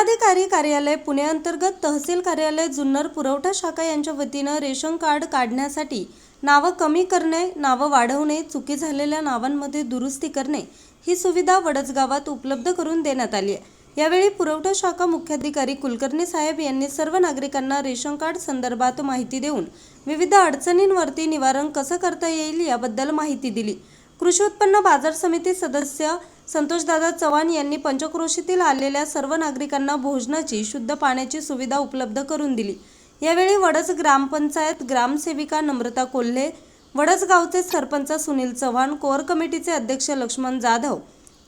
जिल्हाधिकारी कार्यालय पुणे अंतर्गत तहसील कार्यालय जुन्नर पुरवठा शाखा यांच्या वतीनं रेशन कार्ड काढण्यासाठी नावं कमी करणे नावं वाढवणे चुकी झालेल्या नावांमध्ये दुरुस्ती करणे ही सुविधा वडजगावात उपलब्ध करून देण्यात आली आहे. यावेळी पुरवठा शाखा मुख्याधिकारी कुलकर्णी साहेब यांनी सर्व नागरिकांना रेशन कार्ड संदर्भात माहिती देऊन विविध अडचणींवरती निवारण कसं करता येईल याबद्दल माहिती दिली. कृषी उत्पन्न बाजार समिती सदस्य संतोषदादा चव्हाण यांनी पंचक्रोशीतील आलेल्या सर्व नागरिकांना भोजनाची शुद्ध पाण्याची सुविधा उपलब्ध करून दिली. यावेळी वडस ग्रामपंचायत ग्रामसेविका नम्रता कोल्हे वडस गावचे सरपंच सुनील चव्हाण कोर कमिटीचे अध्यक्ष लक्ष्मण जाधव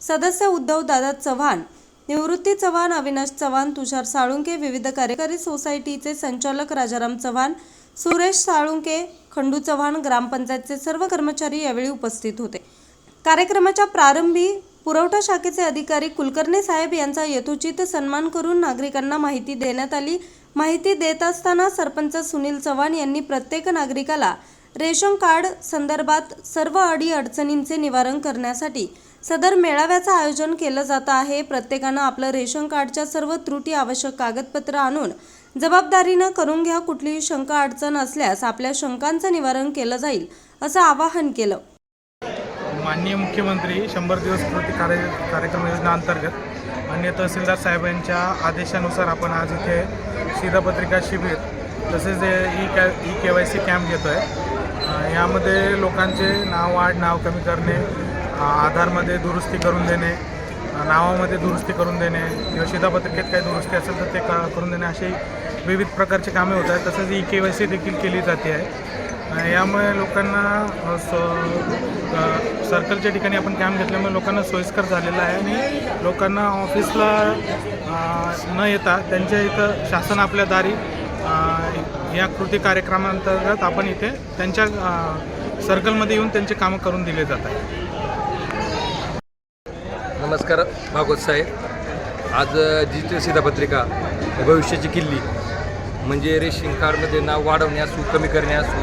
सदस्य उद्धव दादा चव्हाण निवृत्ती चव्हाण अविनाश चव्हाण तुषार साळुंके विविध कार्यकारी सोसायटीचे संचालक राजाराम चव्हाण सुरेश साळुंके खंडू चव्हाण ग्रामपंचायतचे सर्व कर्मचारी यावेळी उपस्थित होते. कार्यक्रमाच्या प्रारंभी पुरवठा शाखेचे अधिकारी कुलकर्णी साहेब यांचा यथोचित सन्मान करून नागरिकांना माहिती देण्यात आली. माहिती देत असताना सरपंच सुनील चव्हाण यांनी प्रत्येक नागरिकाला रेशन कार्ड संदर्भात सर्व अडी अडचणींचे निवारण करण्यासाठी सदर मेळाव्याचं आयोजन केलं जात आहे. प्रत्येकानं आपलं रेशन कार्डच्या सर्व त्रुटी आवश्यक कागदपत्र आणून जबाबदारीनं करून घ्या. कुठलीही शंका अडचण असल्यास आपल्या शंकांचं निवारण केलं जाईल असं आवाहन केलं. माननीय मुख्यमंत्री शंभर दिवस कृती कार्य कार्यक्रम योजनेअंतर्गत मान्य तहसीलदार साहेबांच्या आदेशानुसार आपण आज इथे शिधापत्रिका शिबिर तसेच ई कॅ E K Y C camp घेतो आहे यामध्ये लोकांचे नाव वाढ नाव कमी करणे आधारमध्ये दुरुस्ती करून देणे नावामध्ये दुरुस्ती करून देणे किंवा शिधापत्रिकेत काही दुरुस्ती असेल तर ते का करून देणे अशी विविध प्रकारचे कामे होत आहेत. तसंच ई के वाय सी देखील केली जाते आहे. यामुळे लोकांना स- सर्कलच्या ठिकाणी आपण कॅम्प घेतल्यामुळे लोकांना सोयीस्कर झालेलं आहे आणि लोकांना ऑफिसला न येता त्यांच्या इथं शासन आपल्या दारी या कृती कार्यक्रमांतर्गत आपण इथे त्यांच्या सर्कलमध्ये येऊन त्यांचे कामं करून दिले जात आहे नमस्कार भागवत साहेब. आज डिजिटल सीधापत्रिका भविष्याची किल्ली म्हणजे रेशन कार्डमध्ये नाव वाढवणे असू कमी करणे असू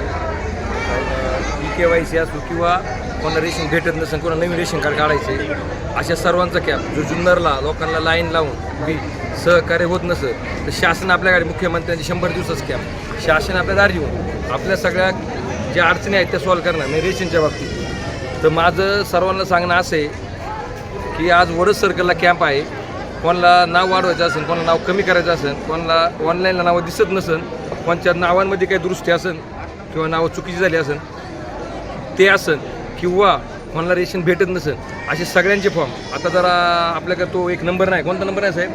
ई के वाय सी असू किंवा कोणाला रेशन भेटत नसेल कोणा नवीन रेशन कार्ड काढायचे अशा सर्वांचा कॅप. जो जुन्नरला लोकांना लाईन लावून बी सहकार्य होत नसेल तर शासन आपल्याकडे मुख्यमंत्र्यांचे शंभर दिवसच कॅम्प शासन आपल्या दारी येऊन आपल्या सगळ्या ज्या अडचणी आहेत त्या सॉल्व्ह करणार म्हणजे रेशनच्या बाबतीत. तर माझं सर्वांना सांगणं असं आहे की आज वडस सर्कलला कॅम्प आहे. कोणाला नाव वाढवायचं असेल कोणाला नाव कमी करायचं असेल कोणाला ऑनलाईनला नावं दिसत नसेल कोणच्या नावांमध्ये काही दुरुस्ती असेल किंवा नावं चुकीची झाली असेल ते असेल किंवा कोणाला रेशन भेटत नसेल असे सगळ्यांचे फॉर्म आता जरा आपल्याकडे तो एक नंबर नाही. कोणता नंबर आहे साहेब?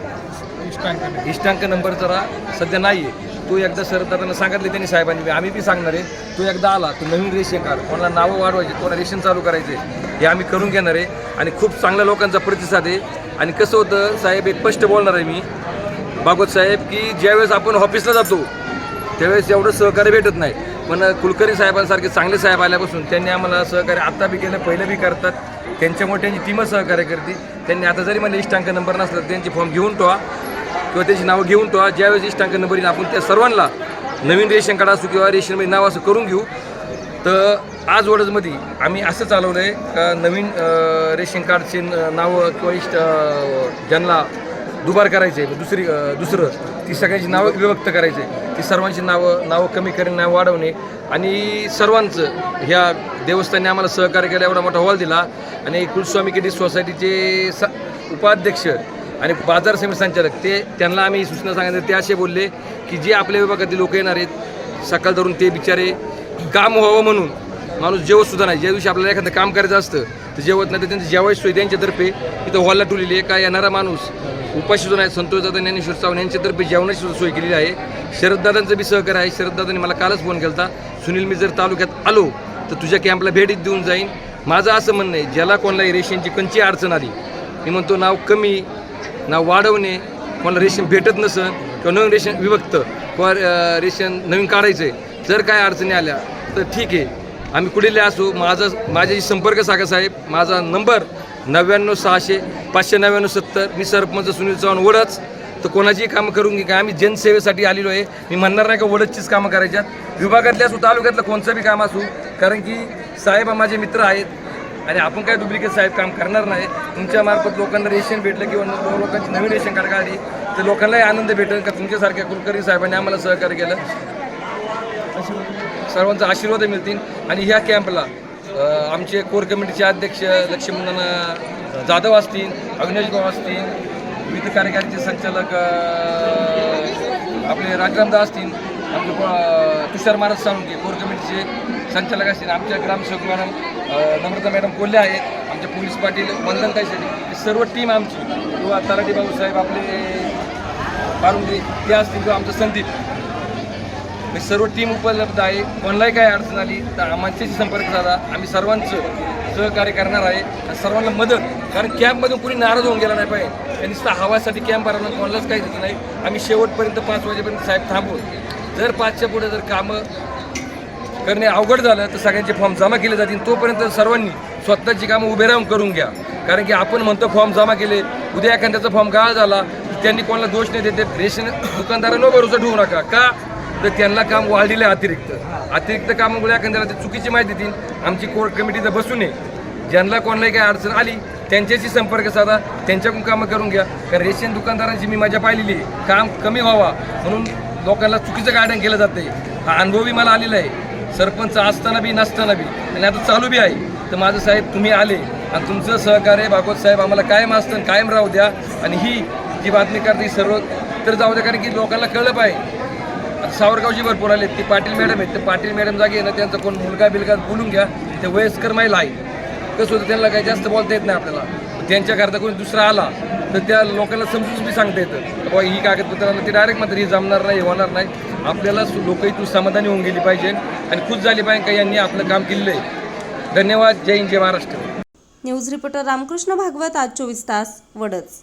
इष्टांक. इष्टांक नंबर जरा सध्या नाही आहे तू एकदा सरदारांना सांगितले त्यांनी साहेबांनी आम्ही बी सांगणार आहे तू एकदा आला तू नवीन रेशन काढ. कोणाला नावं वाढवायचे कोणाला रेशन चालू करायचे हे आम्ही करून घेणार आहे. आणि खूप चांगल्या लोकांचा प्रतिसाद आहे. आणि कसं होतं साहेब एक स्पष्ट बोलणार आहे मी. भागवत साहेब की ज्यावेळेस आपण ऑफिसला जातो त्यावेळेस एवढं सहकार्य भेटत नाही. पण कुलकर्णी साहेबांसारखे चांगले साहेब आल्यापासून त्यांनी आम्हाला सहकार्य आत्ता बी केलं पहिलं बी करतात. त्यांच्यामुळे त्यांची टीमच सहकार्य करते. त्यांनी आता जरी मला इष्टांक नंबर नसला त्यांची फॉर्म घेऊन ठेवा. किंवा त्याची नावं घेऊन तो ज्यावेळेस इष्टांक नंबर येईल आपण त्या सर्वांना नवीन रेशन कार्ड असो किंवा रेशनमध्ये नाव असं करून घेऊ. तर आज वडजमध्ये आम्ही असं चालवलं आहे का नवीन रेशन कार्डचे न- नावं किंवा इष्ट ज्यांना दुबार करायचे दुसरी दुसरं ती सगळ्यांची नावं विभक्त करायचे ती सर्वांची नावं नावं कमी करणे नावं वाढवणे आणि सर्वांचं ह्या देवस्थानी आम्हाला सहकार्य केला एवढा मोठा हॉल दिला. आणि कुलस्वामी केडी सोसायटीचे स उपाध्यक्ष आणि बाजार समिती संचालक ते त्यांना आम्ही सूचना सांगितल्या ते असे बोलले की जे आपल्या विभागातील लोक येणार आहेत सकाळ धरून ते बिचारे काम व्हावं म्हणून माणूस जेवत सुद्धा नाही. ज्या दिवशी आपल्याला एखादं काम करायचं असतं तर जेवत नाही तर त्यांची जेवायची सोय त्यांच्यातर्फे इथं हॉलला ठेवलेली आहे. का येणारा माणूस उपाशी सुद्धा नाही. संतोष दादा ज्ञानेश्वर चव्हाण यांच्यातर्फे जेवणाची सुद्धा सोय केलेली आहे. शरददादांचं बी सहकार्य आहे. शरददादांनी मला कालच फोन केला होता सुनील मी जर तालुक्यात आलो तर तुझ्या कॅम्पला भेटीत देऊन जाईन. माझं असं म्हणणं आहे ज्याला कोणालाही रेशनची कंची अडचण आली मी म्हणतो नाव कमी ना वाढवणे कोणाला रेशन भेटत नसन किंवा नवीन रेशन विभक्त किंवा रेशन नवीन काढायचं आहे जर काय अडचणी आल्या तर ठीक आहे. आम्ही कुठेले असू माझा माझ्याशी संपर्क सागा साहेब. माझा नंबर नव्याण्णव सहाशे पाचशे नव्याण्णव सत्तर. मी सरपंच सुनील चव्हाण वडच. तर कोणाचीही कामं करून घे. का आम्ही जनसेवेसाठी आलेलो आहे. मी म्हणणार नाही का वडदचीच कामं करायच्यात. विभागातल्या असू तालुक्यातलं कोणतं बी काम असू. कारण की साहेब हा माझे मित्र आहेत. आणि आपण काय डुप्लिकेट साहेब काम करणार नाही. तुमच्या मार्फत लोकांना रेशन भेटलं किंवा लोकांची नवीन रेशन कार्ड काढली तर लोकांनाही आनंद भेटेल का? तुमच्यासारख्या कुलकर्णी साहेबांनी आम्हाला सहकार्य केलं. सर्वांचा आशीर्वाद मिळतील. आणि ह्या कॅम्पला आमचे कोर कमिटीचे अध्यक्ष लक्ष्मण जाधव असतील अग्नेश भाऊ असतील विविध कार्यकारीचे संचालक आपले राजरामदा असतील आपले तुषार महाराज साळुंके कोर कमिटीचे संचालक असतील आमच्या ग्रामसेवक मॅडम नम्रता मॅडम कोल्हे आहेत आमचे पोलीस पाटील वंदनताई शेट्टी सर्व टीम आमची. किंवा तराटी बाबूसाहेब आपले बारुंगे ते असतील किंवा आमचं संदीप. मी सर्व टीम उपलब्ध आहे. कोणालाही काय अडचण आली तर आमच्याशी संपर्क साधा. आम्ही सर्वांचं सहकार्य करणार आहे आणि सर्वांना मदत. कारण कॅम्पमधून कुणी नाराज होऊन गेला नाही पाहिजे. त्यांनी नुसता हवासाठी कॅम्प भरवला कोणालाच काही दिलं नाही. आम्ही शेवटपर्यंत पाच वाजेपर्यंत साहेब थांबू. जर पाचच्या पुढे जर कामं करणे अवघड झालं तर सगळ्यांचे फॉर्म जमा केले जातील. तोपर्यंत सर्वांनी स्वतःची कामं उभे राहून करून घ्या. कारण की आपण म्हणतो फॉर्म जमा केले उद्या एखाद्याचा फॉर्म गहाळ झाला तर त्यांनी कोणाला दोष नाही देते रेशन दुकानदारांना भरोसा ठेवू नका. का? तर त्यांना काम वाढलेलं आहे अतिरिक्त. अतिरिक्त कामामुळे एखाद्याला ते चुकीची माहिती देतील. आमची कोर्ट कमिटीचं बसू नये. ज्यांना कोणालाही काही अडचण आली त्यांच्याशी संपर्क साधा त्यांच्याकडून कामं करून घ्या. कारण रेशन दुकानदारांची मी मजा पाहिलेली काम कमी व्हावा. म्हणून लोकांना चुकीचं गार्डन केलं जातं हा अनुभवही मला आलेला आहे. सरपंच असताना बी नसताना बी. आणि आता चालू बी आहे. तर माझं साहेब तुम्ही आले आणि तुमचं सहकार्य भागवत साहेब आम्हाला कायम असतं आणि कायम राहू द्या. आणि ही जी बातमी करते सर्व तर जाऊ द्या कारण की लोकांना कळलं पाहिजे. आता सावरगावची भरपूर आले ती पाटील मॅडम आहेत. ते पाटील मॅडम जागे ना त्यांचा कोण मुलगा बिलगा बोलून घ्या. ते वयस्कर महिला आहे कसं होतं त्यांना काही जास्त बोलता येत नाही आपल्याला. त्यांच्याकरता कोणी दुसरा आला. तर त्या लोकांना समजून बी सांगता येतं. बाबा ही कागदपत्रांना ती डायरेक्ट मात्र ही जमणार नाही होणार नाही. आपल्याला लोक तू समाधानी होऊन गेली पाहिजे आणि खुश झाली पाहिजे का यांनी आपलं काम केलेलं आहे. धन्यवाद. जय हिंद जय महाराष्ट्र. न्यूज रिपोर्टर रामकृष्ण भागवत आज चोवीस तास वडच.